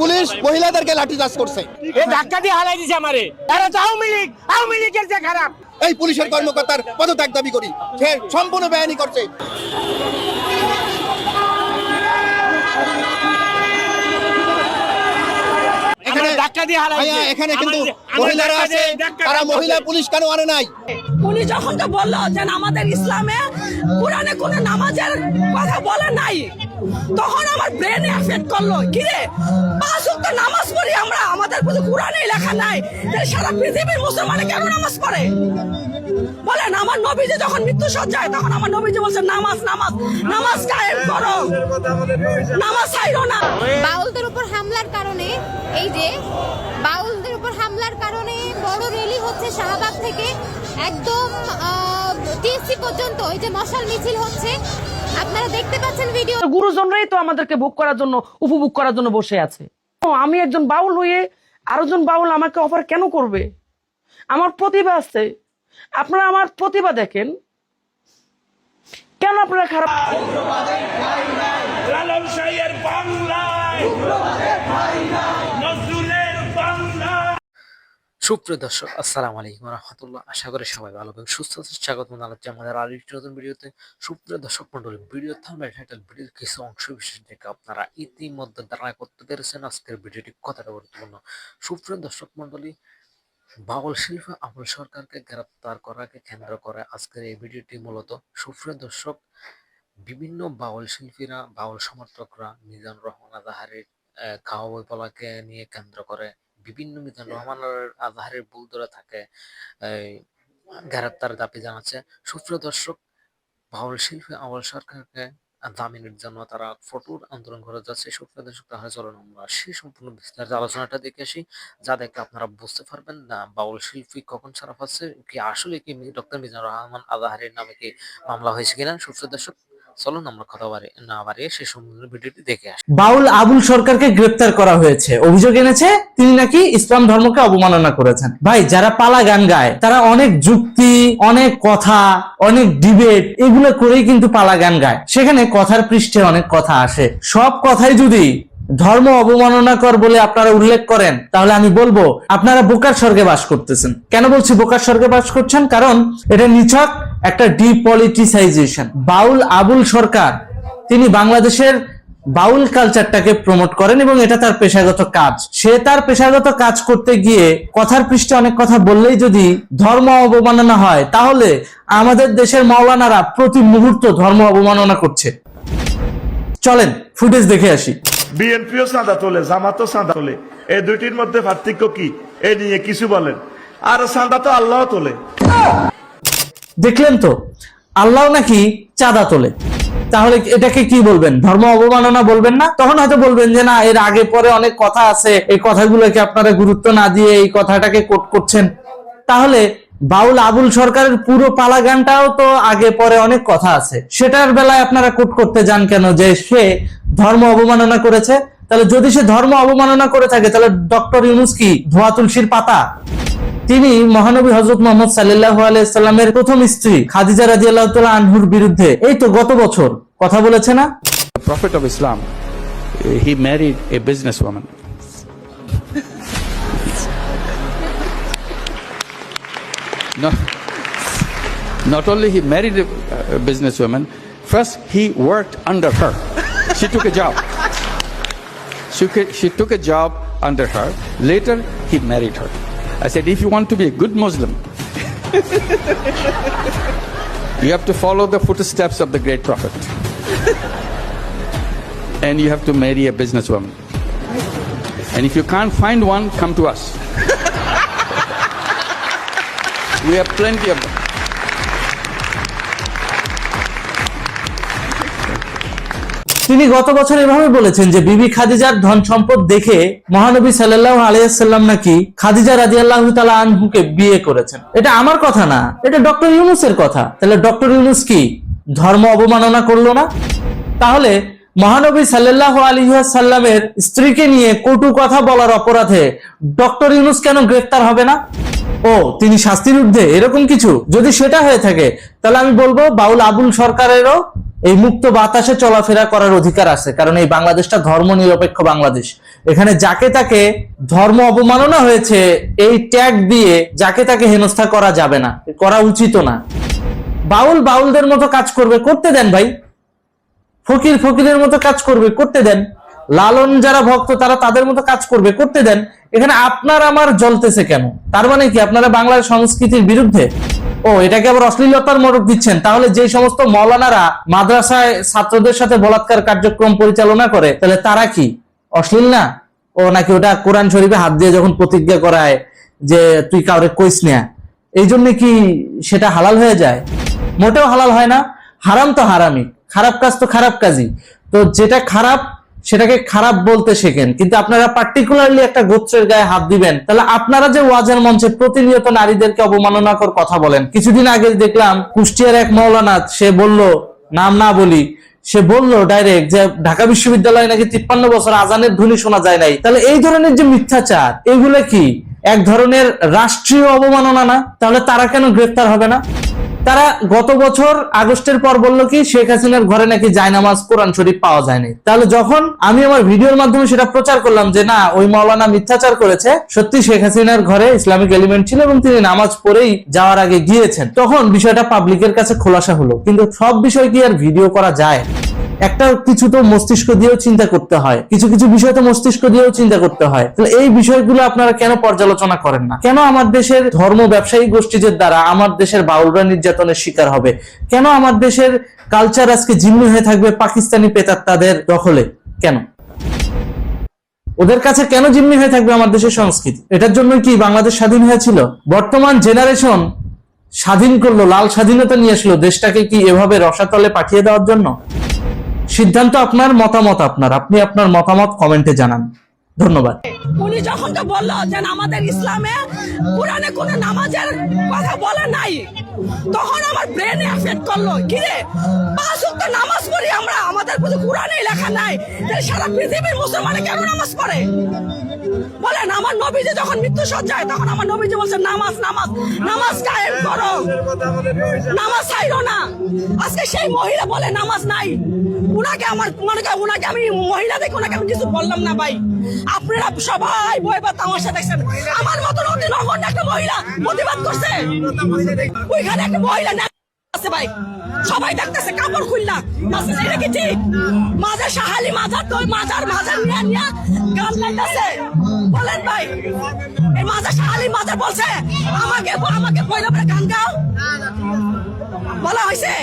Police মহিলাদেরকে লাঠিচার্জ করছে। এ ধাক্কা দিয়ে হালাই দিছে আমারে। তো আওয়ামী লীগ আওয়ামী লীগের যে খারাপ। এই পুলিশের কর্মকর্তার পদত্যাগ দাবি করি। সে সম্পূর্ণ বেআইনি করছে। এখানে কিন্তু মহিলারা আছে। তারা মহিলা পুলিশ কেন আনে নাই? উনি যখন তো বলল যে আমাদের ইসলামে কোরআনে কোনো নামাজের কথা বলে নাই তখন আমার ব্রেনে এফেক্ট করল। কি রে? পাঁচ ওয়াক্ত নামাজ পড়ি আমরা। আমাদের প্রতি কোরআনে লেখা নাই। সারা পৃথিবীর মুসলমানে কেন নামাজ পড়ে? বলেন, আমার নবীজি যখন মৃত্যু সজ্জায় তখন আমার নবীজি বলছে, নামাজ নামাজ নামাজ কায়েম করো। নামাজ ছাইরো না। বাউলদের উপর হামলার কারণে, এই যে বাউলদের উপর হামলার কারণে বড় র্যালি হচ্ছে শাহবাগ থেকে। একদম টিএসসি পর্যন্ত এই যে মশাল মিছিল হচ্ছে আপনারা দেখতে পাচ্ছেন ভিডিও গুরুজনরাই তো আমাদেরকে ভোগ করার জন্য উপভোগ করার জন্য বসে আছে। ও, আমি একজন বাউল হয়ে আরেকজন বাউল আমাকে অফার কেন করবে? আমার প্রতিভা আছে। আপনারা আমার প্রতিভা দেখেন। কেন আপনারা খারাপ লালন বাংলায়। সুপ্রিয় দর্শক, আসসালামু আলাইকুম রহমতুল্লাহ। আশা করি সবাই ভালো এবং সুস্থ স্বাগত জানাচ্ছি আমাদের আরও একটি নতুন ভিডিওতে। সুপ্রিয় দর্শক মন্ডলী, ভিডিও থামলে টাইটেল ভিডিওর কিছু অংশ বিশেষ দেখে আপনারা ইতিমধ্যে ধারণা করতে পেরেছেন আজকের ভিডিওটি কতটা গুরুত্বপূর্ণ। সুপ্রিয় দর্শক মন্ডলী, বাউল শিল্পী আবুল সরকারকে গ্রেপ্তার করাকে কেন্দ্র করে আজকের এই ভিডিওটি মূলত। সুপ্রিয় দর্শক, বিভিন্ন বাউল শিল্পীরা, বাউল সমর্থকরা মিজান রহমান আজাহারের খাওয়া বই বলাকে নিয়ে কেন্দ্র করে বিভিন্ন মিজান রহমান আজহারের ভুল ধরে থাকে গ্রেপ্তার দাবি জানাচ্ছে। সুপ্রিয় দর্শক বাউল শিল্পী আওয়াল সরকারকে জামিনের জন্য তারা ফটোর আন্দোলন করে যাচ্ছে। সুপ্রিয় দর্শক তাহলে চলুন আমরা সেই সম্পূর্ণ বিস্তারিত আলোচনাটা দেখে আসি যা দেখলে আপনারা বুঝতে পারবেন না বাউল শিল্পী কখন ছাড়া পাচ্ছে কি আসলে কি ডক্টর মিজানুর রহমান আজাহারের নামে কি মামলা হয়েছে কিনা। সুপ্রিয় দর্শক চলুন আমরা কথা না সেই সম্পূর্ণ ভিডিওটি দেখে আসি। বাউল আবুল সরকারকে গ্রেপ্তার করা হয়েছে। অভিযোগ এনেছে, তিনি নাকি ইসলাম ধর্মকে অবমাননা করেছেন। ভাই, যারা পালা গান গায়, তারা অনেক যুক্তি, অনেক কথা, অনেক ডিবেট, এগুলো করেই কিন্তু পালা গান গায়। সেখানে কথার পৃষ্ঠে অনেক কথা আসে। সব কথাই যদি ধর্ম অবমাননা কর বলে আপনারা উল্লেখ করেন, তাহলে আমি বলব, আপনারা বোকার স্বর্গে বাস করতেছেন। কেন বলছি বোকার স্বর্গে বাস করছেন? কারণ এটা নিছক একটা ডিপলিটিসাইজেশন বাউল আবুল সরকার, তিনি বাংলাদেশের বাউল কালচারটাকে প্রমোট করেন এবং এটা তার পেশাগত কাজ। সে তার পেশাগত কাজ করতে গিয়ে কথার পৃষ্ঠে অনেক কথা বললেই যদি ধর্ম অবমাননা হয়, তাহলে আমাদের দেশের মাওলানারা প্রতি মুহূর্ত ধর্ম অবমাননা করছে। চলেন ফুটেজ দেখে আসি। বিএনপিও চাঁদা তোলে, জামাতও চাঁদা তোলে। এই দুইটির মধ্যে পার্থক্য কি? এ নিয়ে কিছু বলেন। আর চাঁদা তো আল্লাহ তোলে। দেখলেন তো? আল্লাহ নাকি চাঁদা তোলে। তাহলে এটাকে কি বলবেন? ধর্ম অবমাননা বলবেন না? তখন হয়তো বলবেন যে, না, এর আগে পরে অনেক কথা আছে। এই কথাগুলোকে আপনারা গুরুত্ব না দিয়ে এই কথাটাকে কোট করছেন। তাহলে বাউল আবুল সরকারের পুরো পালা গানটাও তো আগে পরে অনেক কথা আছে। সেটার বেলায় আপনারা কোট করতে যান কেন যে, সে ধর্ম অবমাননা করেছে? তাহলে যদি সে ধর্ম অবমাননা করে থাকে, তাহলে ডক্টর ইউনুস কি ধোয়া তুলসীর পাতা? তিনি মহানবী হজরত মোহাম্মদ সাল্লাহ আলাইসাল্লামের প্রথম স্ত্রী খাদিজা রাজি আল্লাহ আনহুর বিরুদ্ধে এই তো গত বছর কথা বলেছে না Prophet of Islam, he married a businesswoman. No, not only he married a, a businesswoman, first he worked under her. She took a job. She, she took a job under her. Later, he married her. I said, if you want to be a good Muslim, you have to follow the footsteps of the great Prophet and you have to marry a businesswoman. And if you can't find one, come to us. we have plenty of them. তিনি গত বছর এভাবে বলেছেন যে বিবি খাদিজার ধন সম্পদ দেখে মহানবী সাল্লাহ আলিয়াল্লাম নাকি খাদিজা রাজি আল্লাহ আনহুকে বিয়ে করেছেন। এটা আমার কথা না, এটা ডক্টর ইউনুসের কথা। তাহলে ডক্টর ইউনুস কি ধর্ম অবমাননা করল না? তাহলে মহানবী সাল্লাহ আলী সাল্লামের স্ত্রীকে নিয়ে কটু কথা বলার অপরাধে ডক্টর ইউনুস কেন গ্রেফতার হবে না? ও, তিনি শাস্তির ঊর্ধ্বে, এরকম কিছু? যদি সেটা হয়ে থাকে, তাহলে আমি বলব বাউল আবুল সরকারেরও এই মুক্ত বাতাসে চলাফেরা করার অধিকার আছে, কারণ এই বাংলাদেশটা ধর্ম নিরপেক্ষ বাংলাদেশ। এখানে যাকে তাকে ধর্ম অবমাননা হয়েছে, এই ট্যাগ দিয়ে যাকে তাকে হেনস্থা করা যাবে না, করা উচিত না। বাউল বাউলদের মতো কাজ করবে, করতে দেন ভাই। ফকির ফকিরের মতো কাজ করবে, করতে দেন। লালন যারা ভক্ত, তারা তাদের মতো কাজ করবে, করতে দেন। এখানে আপনার আমার জ্বলতেছে কেন? তার মানে কি, আপনারা বাংলার সংস্কৃতির বিরুদ্ধে ও, এটাকে আবার অশ্লীলতার মোড়ক দিচ্ছেন। তাহলে যে সমস্ত মৌলানারা মাদ্রাসায় ছাত্রদের সাথে বলাৎকার কার্যক্রম পরিচালনা করে, তাহলে তারা কি? অশ্লীল না? ও নাকি ওটা কোরআন শরীফে হাত দিয়ে যখন প্রতিজ্ঞা করায় যে তুই কাউরে কইস না। এই জন্য কি সেটা হালাল হয়ে যায়? মোটেও হালাল হয় না। হারাম তো হারামই। খারাপ কাজ তো খারাপ কাজই। তো যেটা খারাপ সেটাকে খারাপ বলতে শেখেন, কিন্তু আপনারা পার্টিকুলারলি একটা গোত্রের গায়ে হাত দিবেন, তাহলে আপনারা যে ওয়াজের মঞ্চে প্রতিনিয়ত নারীদেরকে অবমাননাকর কথা বলেন। কিছুদিন আগে দেখলাম কুষ্টিয়ার এক মৌলানা, সে বলল, নাম না বলি, সে বলল ডাইরেক্ট যে ঢাকা বিশ্ববিদ্যালয়ে নাকি তিপ্পান্ন বছর আজানের ধ্বনি শোনা যায় নাই। তাহলে এই ধরনের যে মিথ্যাচার, এগুলো কি এক ধরনের রাষ্ট্রীয় অবমাননা না? তাহলে তারা কেন গ্রেফতার হবে না? তারা গত বছর আগস্টের পর বলল কি, শেখ হাসিনার ঘরে নাকি জায়নামাজ, কোরআন শরীফ পাওয়া যায়নি। তাহলে যখন আমি আমার ভিডিওর মাধ্যমে সেটা প্রচার করলাম যে, না, ওই মাওলানা মিথ্যাচার করেছে, সত্যি শেখ হাসিনার ঘরে ইসলামিক এলিমেন্ট ছিল এবং তিনি নামাজ পড়েই যাওয়ার আগে গিয়েছেন। তখন বিষয়টা পাবলিকের কাছে খোলাসা হলো। কিন্তু সব বিষয় কি আর ভিডিও করা যায়? একটা কিছু তো মস্তিষ্ক দিয়েও চিন্তা করতে হয়। কিছু কিছু বিষয় তো মস্তিষ্ক দিয়েও চিন্তা করতে হয়। তাহলে এই বিষয়গুলো আপনারা কেন পর্যালোচনা করেন না? কেন আমার দেশের ধর্ম ব্যবসায়ী গোষ্ঠীদের দ্বারা আমার দেশের বাউলরা নির্যাতনের শিকার হবে? কেন আমার দেশের কালচার আজকে জিম্মি হয়ে থাকবে পাকিস্তানি পেতাত্তাদের দখলে? কেন? ওদের কাছে কেন জিম্মি হয়ে থাকবে আমার দেশের সংস্কৃতি? এটার জন্য কি বাংলাদেশ স্বাধীন হয়েছিল? বর্তমান জেনারেশন স্বাধীন করল, লাল স্বাধীনতা নিয়ে আসলো, দেশটাকে কি এভাবে রসাতলে পাঠিয়ে দেওয়ার জন্য? সিদ্ধান্ত আপনার মতামত আপনার। আপনি আপনার মতামত কমেন্টে জানান। ধন্যবাদ। উনি যখন তো বলল যে আমাদের ইসলামে কোরআনে কোনো নামাজের কথা বলে নাই, তখন আমার ব্রেনে এফেক্ট করল। কি রে? ওয়াক্ত নামাজ পড়ি আমরা, আমাদের কোনো কোরআনে লেখা নাই। সারা পৃথিবীর মুসলমানে কেন নামাজ পড়ে? বলেন, আমার নবীজি যখন মৃত্যু সজ্জায় তখন আমার নবীজি বলছে, নামাজ নামাজ নামাজ কায়েম করো। নামাজ ছাইরো না। আজকে সেই মহিলা বলে, নামাজ নাই। উনাকে আমার, মনে উনাকে আমি মহিলা দেখে উনাকে আমি কিছু বললাম না ভাই। আপনারা সবাই বই তামাশা দেখছেন। আমার মতন অতি নগণ্য একটা মহিলা প্রতিবাদ করছে। ওইখানে একটা মহিলা আছে ভাই। সবাই দেখতেছে, কাপড় খুললা এটা কি ঠিক? মাজার সাহালি মাজার তো মাজার মাজার নিয়ে নিয়ে গান গাইতেছে। বলেন ভাই, এই মাজার সাহালি মাজার বলছে, আমাকে আমাকে পয়লা পরে গান গাও। বলা হয়েছে।